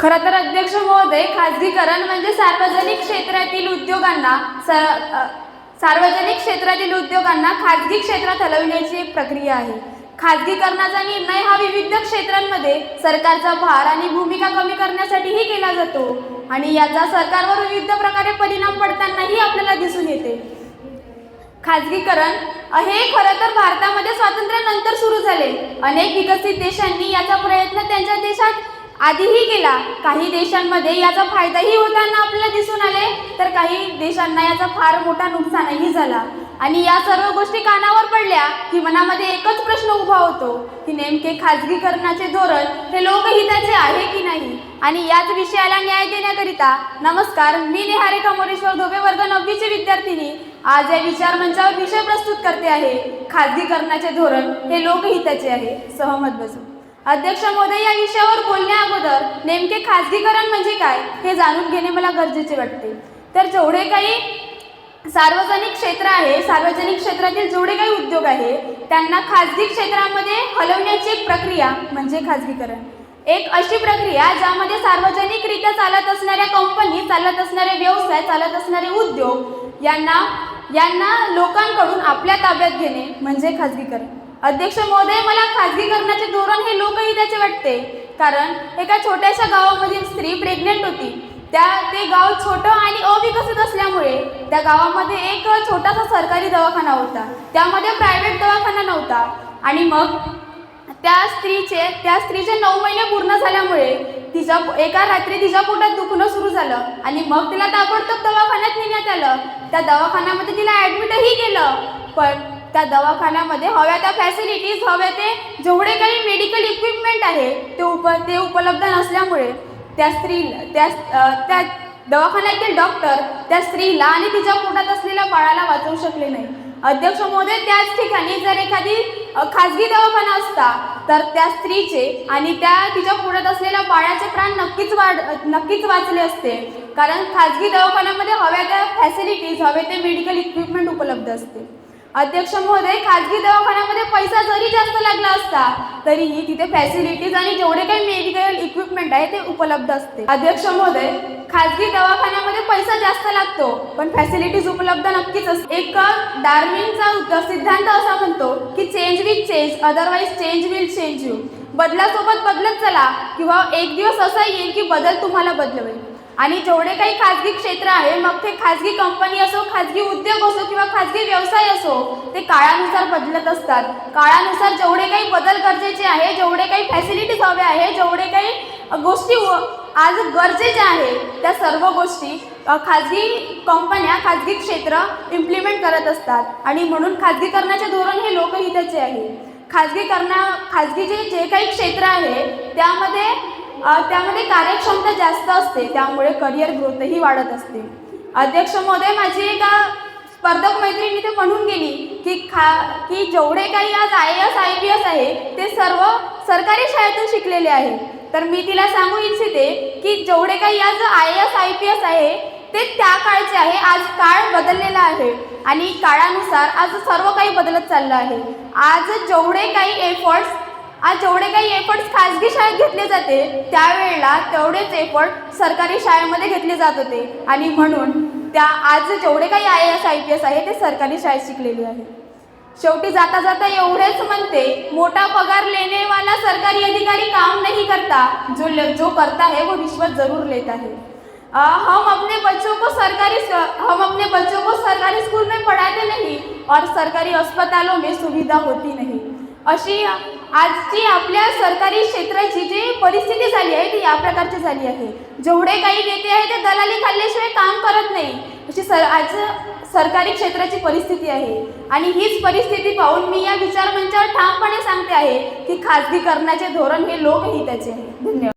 खरं तर अध्यक्ष महोदय खाजगीकरण म्हणजे सार्वजनिक क्षेत्रातील उद्योगांना स सार्वजनिक क्षेत्रातील उद्योगांना खाजगी क्षेत्रात हलविण्याची एक प्रक्रिया आहे. खाजगीकरणाचा निर्णय हा विविध क्षेत्रांमध्ये सरकारचा भार आणि भूमिका कमी करण्यासाठीही केला जातो आणि याचा सरकारवर विविध प्रकारे परिणाम पडतानाही आपल्याला दिसून येते. खाजगीकरण हे खरं तर भारतामध्ये स्वातंत्र्यानंतर सुरू झाले. अनेक विकसित देशांनी याचा प्रयत्न त्यांच्या देशात आधीही केला. काही देशांमध्ये याचा फायदाही होताना आपल्याला दिसून आले तर काही देशांना याचा फार मोठा नुकसानही झाला. आणि या सर्व गोष्टी कानावर पडल्या की मनामध्ये एकच प्रश्न उभा होतो की नेमके खाजगीकरणाचे धोरण हे लोकहिताचे आहे की नाही? आणि याच विषयाला न्याय देण्याकरिता नमस्कार मी निहारिका मोरेश्वर धोबे वर्ग नववीची विद्यार्थिनी. आज या विचार मंचावर विषय प्रस्तुत करते आहे. खाजगीकरणाचे धोरण हे लोकहिताचे आहे. सहमत बसू. अध्यक्ष महोदय या विषयावर तर नेमके खाजगीकरण म्हणजे काय हे जाणून घेणे मला गरजेचे वाटते. तर जेवढे काही सार्वजनिक क्षेत्र आहे सार्वजनिक क्षेत्रातील जेवढे काही उद्योग आहे त्यांना खाजगी क्षेत्रामध्ये हलवण्याची एक प्रक्रिया म्हणजे खाजगीकरण एक अशी प्रक्रिया ज्यामध्ये सार्वजनिकरित्या चालत असणाऱ्या कंपनी चालत असणारे व्यवसाय चालत असणारे उद्योग यांना यांना लोकांकडून आपल्या ताब्यात घेणे म्हणजे खाजगीकरण अध्यक्ष महोदय मला खाजगीकरणाचे धोरण हे लोकहिताचे वाटते. कारण एका छोट्याशा गावामधील स्त्री प्रेग्नेंट होती. त्या ते गाव छोटं आणि अविकसित असल्यामुळे त्या गावामध्ये एक छोटासा सरकारी दवाखाना होता. त्यामध्ये प्रायव्हेट दवाखाना नव्हता. आणि मग त्या स्त्रीचे त्या स्त्रीचे नऊ महिने पूर्ण झाल्यामुळे तिच्या एका रात्री तिच्या पोटात दुखणं सुरू झालं. आणि मग तिला ताबडतोब दवाखान्यात नेण्यात आलं. त्या दवाखान्यामध्ये तिला ॲडमिटही केलं. पण त्या दवाखान्यामध्ये हव्या त्या फॅसिलिटीज हव्या ते जेवढे काही मेडिकल इक्विपमेंट आहे ते उप ते उपलब्ध नसल्यामुळे त्या स्त्री त्या त्या दवाखान्यातील डॉक्टर त्या स्त्रीला आणि तिच्या पोटात असलेल्या बाळाला वाचवू शकले नाही. अध्यक्ष महोदय त्याच ठिकाणी जर एखादी खाजगी दवाखाना असता तर त्या स्त्रीचे आणि त्या तिच्या पोटात असलेल्या बाळाचे प्राण नक्कीच वाढ नक्कीच वाचले असते. कारण खाजगी दवाखान्यामध्ये हव्या त्या फॅसिलिटीज हवे ते मेडिकल इक्विपमेंट उपलब्ध असते. अध्यक्ष महोदय खाजगी दवाखान्यामध्ये पैसा जरी जास्त लागला असता तरीही तिथे फॅसिलिटीज आणि जेवढे काही मेडिकल इक्विपमेंट आहे ते उपलब्ध असते. अध्यक्ष महोदय खाजगी दवाखान्यामध्ये पैसा जास्त लागतो पण फॅसिलिटीज उपलब्ध नक्कीच असते. एक डार्मिनचा सिद्धांत असा म्हणतो की change with change otherwise change will change you बदलासोबत बदलत चला किंवा एक दिवस असा येईल की बदल तुम्हाला बदलवेल. आणि जेवढे काही खाजगी क्षेत्र आहे मग ते खाजगी कंपनी असो खाजगी उद्योग असो किंवा खाजगी व्यवसाय असो ते काळानुसार बदलत असतात. काळानुसार जेवढे काही बदल गरजेचे आहे जेवढे काही फॅसिलिटीज हवे आहे जेवढे काही गोष्टी व- आज गरजेच्या आहे त्या सर्व गोष्टी खाजगी कंपन्या खाजगी क्षेत्र इम्प्लिमेंट करत असतात. आणि म्हणून खाजगीकरणाचे धोरण हे लोकहिताचे आहे. खाजगीकरणा खाजगी जे जे काही क्षेत्र आहे त्यामध्ये त्यामध्ये कार्यक्षमता जास्त असते त्यामुळे करिअर ग्रोथही वाढत असते. अध्यक्ष महोदय माझी एका स्पर्धक मैत्रिणी ते म्हणून गेली की खा की जेवढे काही आज I S I P S आहे ते सर्व सरकारी शाळेतून शिकलेले आहे. तर मी तिला सांगू इच्छिते की जेवढे काही आज I S I P S आहे ते त्या काळचे आहे आज काळ बदललेला आहे. आणि काळानुसार आज सर्व काही बदलत चाललं आहे. आज जेवढे काही एफर्ट्स आज जेवढे काही एफर्ट्स खाजगी शाळेत घेतले जाते त्यावेळेला तेवढेच एफर्ट सरकारी शाळेमध्ये घेतले जात होते. आणि म्हणून त्या आज जेवढे काही I S I P S आहे ते सरकारी शाळेत शिकलेले आहे. शेवटी जाता जाता एवढेच म्हणते मोठा पगार लेनेवाला सरकारी अधिकारी काम नहीं करता. जो जो करता है वो रिश्वत जरूर लेता है. आ, हम अपने बच्चों को सरकारी हम अपने बच्चों को सरकारी स्कूल में पढ़ाते नहीं और सरकारी अस्पतालों में सुविधा होती नहीं। अशी आजची आपल्या सरकारी क्षेत्राची जी परिस्थिती झाली आहे ती या प्रकारची झाली आहे. जेवढे काही नेते आहे ते दलाली खाल्ल्याशिवाय काम करत नाही. अशी सर आज सरकारी क्षेत्राची परिस्थिती आहे. आणि हीच परिस्थिती पाहून मी या विचार मंचावर ठामपणे सांगते आहे की खाजगीकरणाचे धोरण हे लोकहिताचे आहे. धन्यवाद.